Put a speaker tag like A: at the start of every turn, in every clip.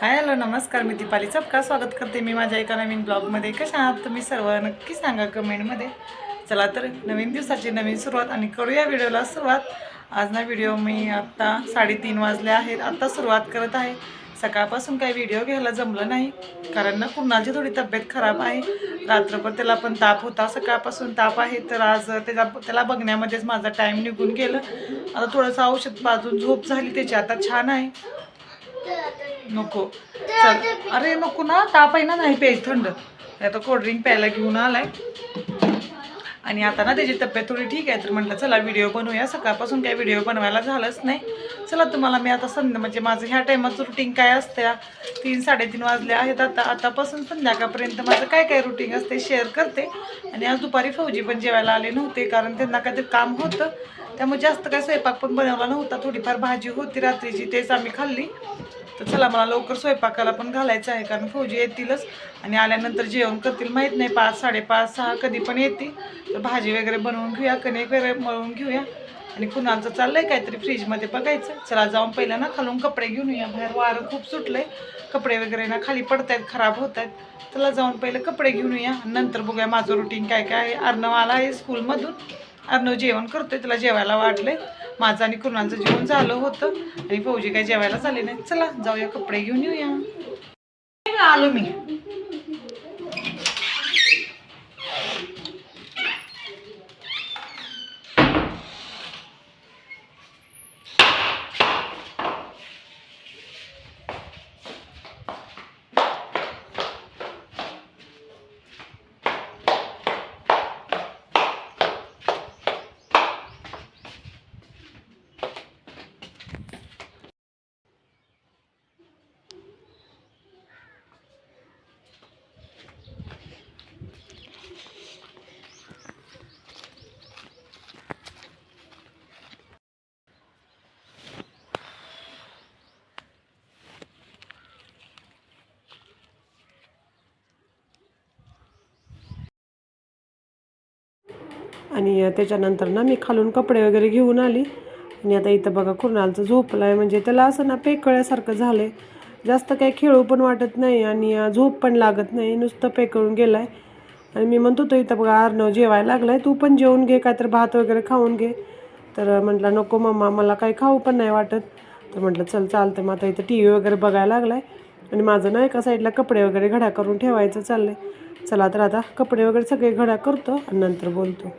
A: Hi hello नमस्कार मी दीपाली चपका. स्वागत करते मी माझ्या एका नवीन ब्लॉगमध्ये. कशा आहात तुम्ही सर्व? नक्की सांगा कमेंटमध्ये. चला तर नवीन दिवसाची नवीन सुरुवात आणि करूया व्हिडिओला सुरुवात. आज ना व्हिडिओ मी आत्ता साडेतीन वाजले आहेत. आत्ता सुरुवात करत आहे. सकाळपासून काही व्हिडिओ घ्यायला जमलं नाही. कारण ना कुणाची थोडी तब्येत खराब आहे. रात्रभर त्याला पण ताप होता. सकाळपासून ताप आहे. तर आज त्याला त्याला बघण्यामध्येच माझा टाईम निघून गेलं. आता थोडंसं औषध बाजून झोप झाली. त्याची आता छान आहे. नको. चल. अरे नको ना ताप आहे ना नाही प्यायच थंड. आता कोल्ड्रिंक प्यायला घेऊन आलाय. आणि आता ना त्याची तब्येत थोडी ठीक आहे तर म्हटलं चला व्हिडिओ बनवूया. सकाळपासून काही व्हिडिओ बनवायला झालंच नाही. चला तुम्हाला मी आता संध्या म्हणजे माझं ह्या टायमाचं रुटीन काय असतं तीन साडेतीन वाजले आहेत आता. आतापासून संध्याकाळपर्यंत माझं काय काय रुटीन असते शेअर करते. आणि आज दुपारी फौजी पण जेवायला आले नव्हते कारण त्यांना काहीतरी काम होतं. त्यामुळे जास्त काय स्वयंपाक पण बनवला नव्हता. थोडीफार भाजी होती रात्रीची तेच आम्ही खाल्ली. तर चला मला लवकर स्वयंपाकाला पण घालायचं आहे कारण फौजी येतीलच. आणि आल्यानंतर जेवण करतील माहीत नाही पाच साडेपाच सहा कधी पण येतील. तर भाजी वगैरे बनवून घेऊया कणिक वगैरे मळून घेऊया. आणि कुणाचं चाललंय काहीतरी फ्रीजमध्ये बघायचं. चला जाऊन पहिल्या ना खालून कपडे घेऊन या बाहेर वारं खूप सुटलंय. कपडे वगैरे ना खाली पडत आहेत खराब होत आहेत चला जाऊन पहिले कपडे घेऊन या नंतर बघूया माझं रुटीन काय काय आहे. अर्णव आला आहे स्कूलमधून अर्णव जेवण करतोय त्याला जेवायला वाटलंय. माझं आणि कुणाचं जेवण झालं होतं आणि फौजी काही जेवायला झाले नाही चला जाऊया कपडे घेऊन येऊया. आलो मी?
B: आणि त्याच्यानंतर ना मी खालून कपडे वगैरे घेऊन आली. आणि आता इथं बघा कुणालचं झोपलं आहे. म्हणजे त्याला असं ना पेकळ्यासारखं झालं आहे जास्त काही खेळू पण वाटत नाही आणि झोप पण लागत नाही. नुसतं पेकळून गेलं आहे आणि मी म्हणतो तो इथं बघा अर्णव जेवायला लागला आहे तू पण जेवून घे. काय तर भात वगैरे खाऊन घे. तर म्हटलं नको मम्मा मला काही खाऊ पण नाही वाटत. तर म्हटलं चल चालतं मग आता इथं टी व्ही वगैरे बघायला लागला आहे आणि माझं ना एका साईडला कपडे वगैरे घड्या करून ठेवायचं चाललं आहे चला तर आता कपडे वगैरे सगळे घड्या करतो आणि नंतर बोलतो.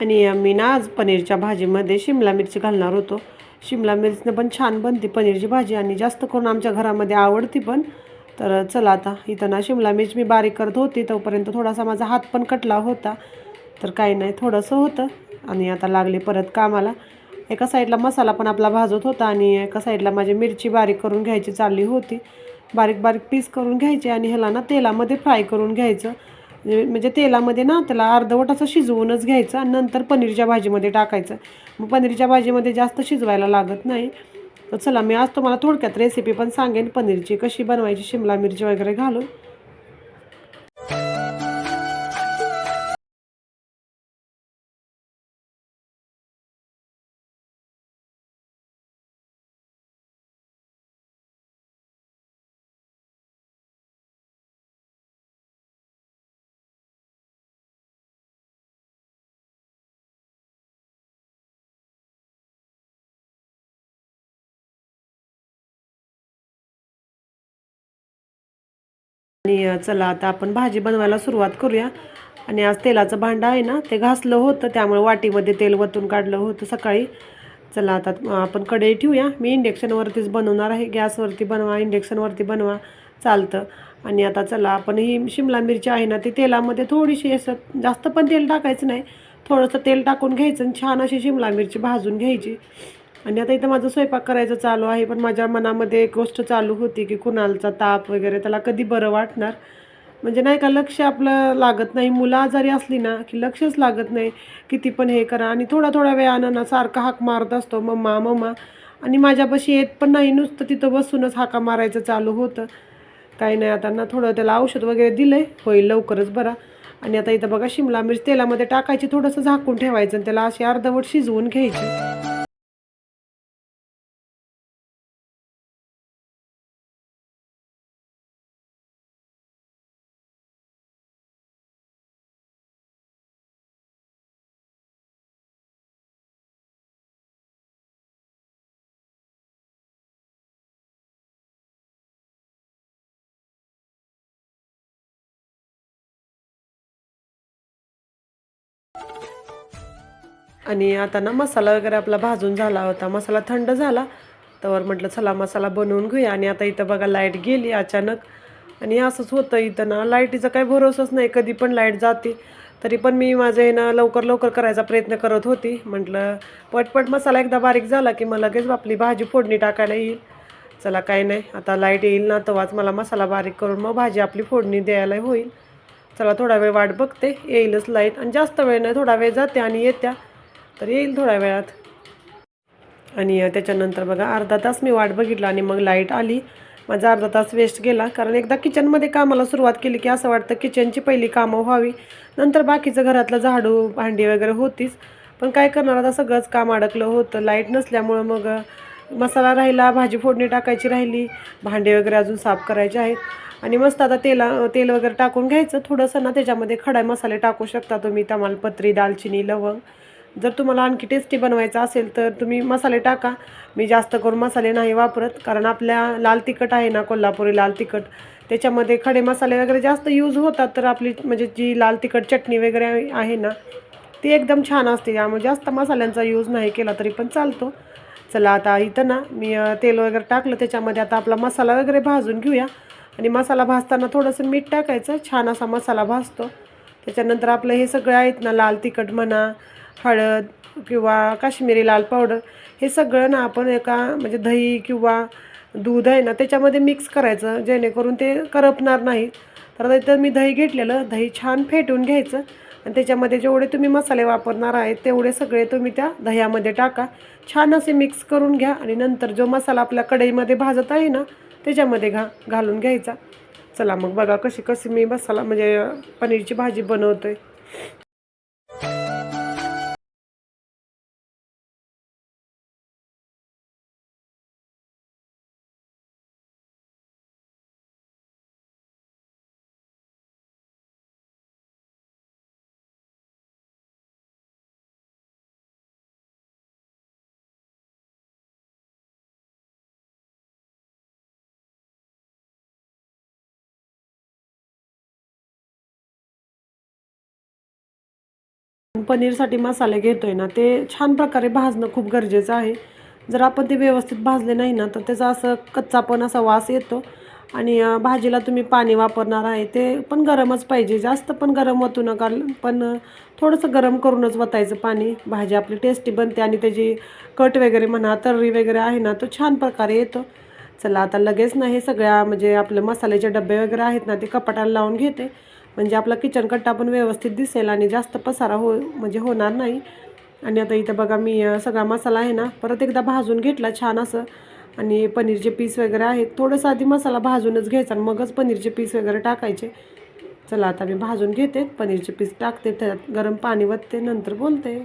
B: आणि मी ना आज पनीरच्या भाजीमध्ये शिमला मिरची घालणार होतो. शिमला मिरचीनं पण छान बनते पनीरची भाजी आणि जास्त करून आमच्या घरामध्ये आवडती पण. तर चला आता इथं ना शिमला मिरच मी बारीक करत होती तोपर्यंत थोडासा माझा हात पण कटला होता. तर काही नाही थोडंसं होतं आणि आता लागले परत कामाला. एका साईडला मसाला पण आपला भाजत होता आणि एका साईडला माझी मिरची बारीक करून घ्यायची चालली होती. बारीक बारीक पीस करून घ्यायचे आणि ह्याला ना तेलामध्ये फ्राय करून घ्यायचं. म्हणजे तेलामध्ये ना त्याला अर्धवट असं शिजवूनच घ्यायचं आणि नंतर पनीरच्या भाजीमध्ये टाकायचं. मग पनीरच्या भाजीमध्ये जास्त शिजवायला लागत नाही. तर चला मी आज तुम्हाला थोडक्यात रेसिपी पण सांगेन पनीरची कशी बनवायची शिमला मिरची वगैरे घालून. आणि चला आता आपण भाजी बनवायला सुरुवात करूया. आणि आज तेलाचं भांडं आहे ना ते घासलं होतं त्यामुळे वाटीमध्ये तेल वतून काढलं होतं सकाळी. चला आता आपण कढई ठेवूया. मी इंडक्शनवरतीच बनवणार आहे. गॅसवरती बनवा इंडेक्शनवरती बनवा चालतं. आणि आता चला आपण ही शिमला मिरची आहे ना ती तेलामध्ये थोडीशी असं जास्त पण तेल टाकायचं नाही. थोडंसं तेल टाकून घ्यायचं आणि छान अशी शिमला मिरची भाजून घ्यायची. आणि आता इथं माझं स्वयंपाक करायचं चालू आहे पण माझ्या मनामध्ये एक गोष्ट चालू होती की कुणालचा ताप वगैरे त्याला कधी बरं वाटणार? म्हणजे नाही का लक्ष आपलं लागत नाही. मुलं आजारी असली ना की लक्षच लागत नाही किती पण हे करा. आणि थोडा थोड्या वेळानं ना सारखा हाक मारत असतो मम्मा मम्मा. आणि माझ्यापाशी येत पण नाही नुसतं तिथं बसूनच हाका मारायचं चालू होतं. काही नाही आता ना थोडं त्याला औषध वगैरे दिलं आहे होईल लवकरच बरा. आणि आता इथं बघा शिमला मिरच तेलामध्ये टाकायची थोडंसं झाकून ठेवायचं आणि त्याला अशी अर्धवट शिजवून घ्यायची. आणि आता ना मसाला वगैरे आपला भाजून झाला होता. मसाला थंड झाला. तर म्हटलं चला मसाला बनवून घेऊया. आणि आता इथं बघा लाइट गेली अचानक. आणि असंच होतं इथं ना लाईटीचा काही भरोसाच नाही. कधी पण लाइट जाते. तरी पण मी माझं हे ना लवकर लवकर करायचा प्रयत्न करत होती. म्हटलं पटपट मसाला एकदा बारीक झाला की मला लगेच आपली भाजी फोडणी टाकायला येईल. चला काय नाही. आता लाइट येईल ना तेव्हाच मला मसाला बारीक करून मग भाजी आपली फोडणी द्यायला होईल. चला थोडा वेळ वाट बघते. येईलच लाइट आणि जास्त वेळ नाही थोडा वेळ जाते आणि येत्या. तर येईल थोड्या वेळात. आणि त्याच्यानंतर बघा अर्धा तास मी वाट बघितला आणि मग लाइट आली. माझा अर्धा तास वेस्ट गेला. कारण एकदा किचनमध्ये कामाला सुरुवात केली की असं वाटतं किचनची पहिली कामं व्हावी. नंतर बाकीचं घरातलं झाडू भांडी वगैरे होतीच. पण काय करणार आता सगळंच काम अडकलं होतं. लाइट नसल्यामुळं मग मसाला राहिला भाजी फोडणी टाकायची राहिली. भांडे वगैरे अजून साफ करायचे आहेत. आणि मस्त आता तेला तेल वगैरे टाकून घ्यायचं थोडंसं ना त्याच्यामध्ये खडा मसाले टाकू शकता तुम्ही तमालपत्री दालचिनी लवंग. जर तुम्हाला आणखी टेस्टी बनवायचं असेल तर तुम्ही मसाले टाका. मी जास्त करून मसाले नाही वापरत कारण आपल्या लाल तिखट आहे ना कोल्हापुरी लाल तिखट त्याच्यामध्ये खडे मसाले वगैरे जास्त यूज होतात तर आपली म्हणजे जी लाल तिखट चटणी वगैरे आहे- ना ती एकदम छान असते. त्यामुळे जास्त मसाल्यांचा यूज नाही केला तरी पण चालतो. चला आता इथं ना मी तेल वगैरे टाकलं त्याच्यामध्ये आता आपला मसाला वगैरे भाजून घेऊया. आणि मसाला भाजताना थोडंसं मीठ टाकायचं छान असा मसाला भाजतो. त्याच्यानंतर आपलं हे सगळं आहेत ना लाल तिखट म्हणा हळद किंवा काश्मीरी लाल पावडर हे सगळं ना आपण एका म्हणजे दही किंवा दूध आहे ना त्याच्यामध्ये मिक्स करायचं जेणेकरून ते करपणार नाही. तर इथं मी दही घेतलेलं दही छान फेटून घ्यायचं आणि त्याच्यामध्ये जेवढे तुम्ही मसाले वापरणार आहेत तेवढे सगळे तुम्ही त्या दह्यामध्ये टाका. छान असे मिक्स करून घ्या आणि नंतर जो मसाला आपल्या कढईमध्ये भाजत आहे ना त्याच्यामध्ये घा घालून घ्यायचा. चला मग बघा कशी कशी मी मसाला म्हणजे पनीरची भाजी बनवतोय. पनीरसाठी मसाले घेतोय ना ते छान प्रकारे भाजणं खूप गरजेचं आहे. जर आपण ते व्यवस्थित भाजले नाही ना तर त्याचा असं कच्चा पण असा वास येतो. आणि भाजीला तुम्ही पाणी वापरणार आहे ते पण गरमच पाहिजे. जास्त पण गरम होतो नका पण थोडंसं गरम करूनच वतायचं पाणी. भाजी आपली टेस्टी बनते आणि त्याची कट वगैरे म्हणा तर्री वगैरे आहे ना तो छान प्रकारे येतो. चला आता लगेच ना हे सगळ्या म्हणजे आपले मसाल्याचे डबे वगैरे आहेत ना ते कपाटाला लावून घेते. म्हणजे आपला किचन कट्टा पण व्यवस्थित दिसेल आणि जास्त पसारा हो म्हणजे होणार नाही. आणि आता इथं बघा मी सगळा मसाला आहे ना परत एकदा भाजून घेतला छान असं. आणि पनीरचे पीस वगैरे आहेत. थोडंसं आधी मसाला भाजूनच घ्यायचा आणि मगच पनीरचे पीस वगैरे टाकायचे. चला आता मी भाजून घेते. पनीरचे पीस टाकते त्यात गरम पाणी वतते नंतर बोलते.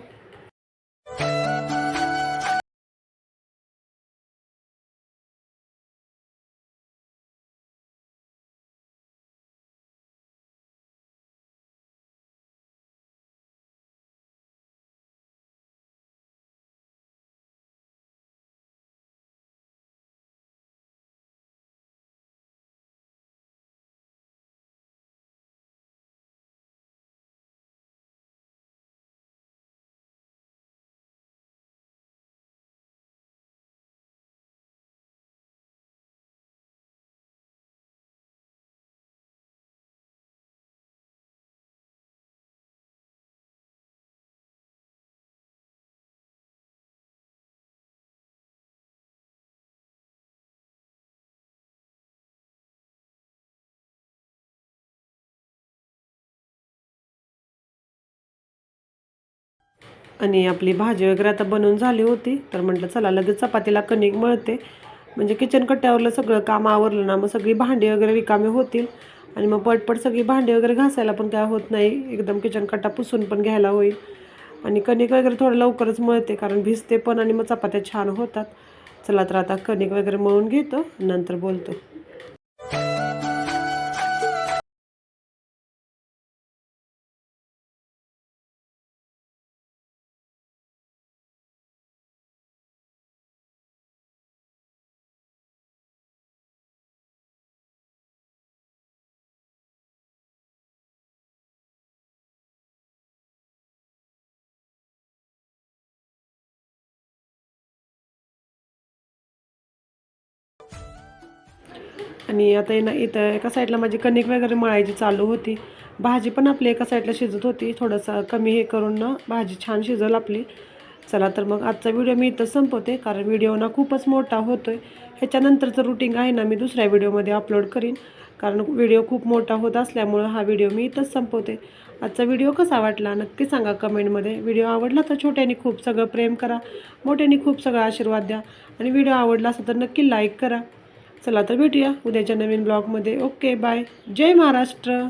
B: आणि आपली भाजी वगैरे आता बनवून झाली होती. तर म्हटलं चला लगेच चपातीला कणिक मळते. म्हणजे किचन कट्ट्यावरलं सगळं काम आवरलं ना मग सगळी भांडी वगैरे रिकामी होतील. आणि मग पटपट सगळी भांडी वगैरे घासायला पण काय होत नाही. एकदम किचन कट्टा पुसून पण घ्यायला होईल. आणि कणिक वगैरे थोडं लवकरच मळते कारण भिजते पण आणि मग चपात्या छान होतात. चला तर आता कणिक वगैरे मळून घेतो नंतर बोलतो. आणि आता ना इथं एका साईडला माझी कणिक वगैरे मळायची चालू होती. भाजी पण आपली एका साईडला शिजत होती. थोडंसं कमी हे करून ना भाजी छान शिजल आपली. चला तर मग आजचा व्हिडिओ मी इथं संपवते कारण व्हिडिओ ना खूपच मोठा होतो आहे ह्याच्यानंतरचं रुटीन आहे ना मी दुसऱ्या व्हिडिओमध्ये अपलोड करीन. कारण व्हिडिओ खूप मोठा होत असल्यामुळं हा व्हिडिओ मी इथंच संपवते. आजचा व्हिडिओ कसा वाटला नक्की सांगा कमेंटमध्ये. व्हिडिओ आवडला तर छोट्याने खूप सगळं प्रेम करा मोठ्याने खूप सगळं आशीर्वाद द्या. आणि व्हिडिओ आवडला असेल तर नक्की लाईक करा. चला तर भेटूया उद्याच्या नवीन ब्लॉगमध्ये. Okay bye. जय महाराष्ट्र.